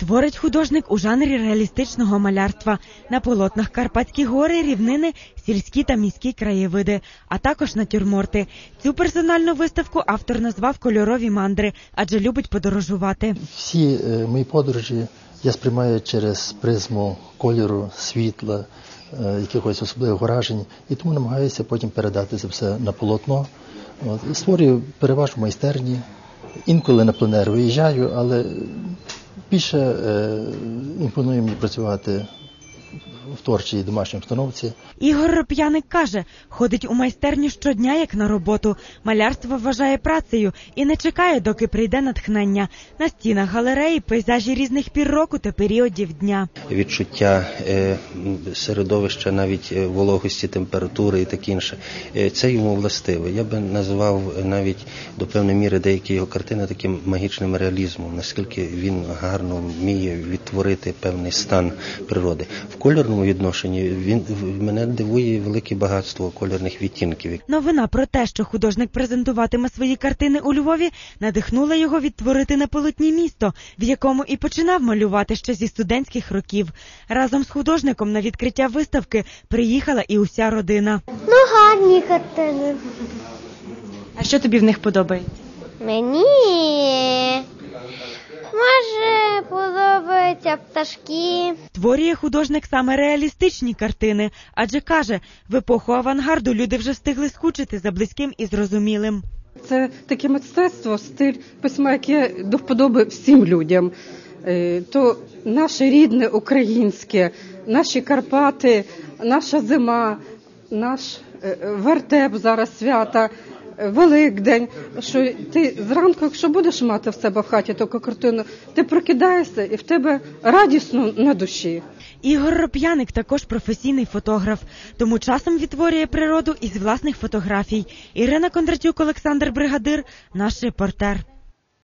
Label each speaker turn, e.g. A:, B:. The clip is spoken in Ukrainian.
A: Творить художник у жанрі реалістичного малярства. На полотнах Карпатські гори, рівнини, сільські та міські краєвиди, а також натюрморти. Цю персональну виставку автор назвав кольорові мандри, адже любить подорожувати.
B: Всі е, мої подорожі я сприймаю через призму кольору, світла, е, якихось особливих вражень, і тому намагаюся потім передати це все на полотно. От. Створюю переважно майстерні, інколи на пленер виїжджаю, але більше е, імпонує мені працювати в творчій домашній обстановці.
A: Ігор Роп'яник каже, ходить у майстерню щодня як на роботу. Малярство вважає працею і не чекає, доки прийде натхнення. На стінах галереї пейзажі різних пір року та періодів дня.
C: відчуття е, середовища, навіть е, вологості, температури і таке інше. Е, Це йому властиве. Я би назвав навіть до певної міри деякі його картини таким магічним реалізмом, наскільки він гарно вміє відтворити певний стан природи. В кольорному відношенні він в- мене дивує велике багатство кольорних відтінків,
A: Новина про те, що художник презентуватиме свої картини у Львові, надихнула його відтворити на полотні місто, в якому і починав малювати ще зі студентських років. Разом з художником на відкриття виставки приїхала і уся родина.
D: Ну, гарні картини.
A: А що тобі в них подобається?
D: Мені подобаються пташки.
A: Створює художник саме реалістичні картини, адже каже, в епоху авангарду люди вже встигли скучити за близьким і зрозумілим.
E: Це таке мистецтво, стиль письма, яке до вподоби всім людям. Е, То наше рідне українське, наші Карпати, наша зима, наш е, вертеп зараз свята, Великдень. Що ти зранку, якщо будеш мати в себе в хаті таку картину, ти прокидаєшся і в тебе радісно на душі.
A: Ігор Роп'яник також професійний фотограф, тому часом відтворює природу із власних фотографій. Ірина Кондратюк, Олександр Бригадир, наш репортер.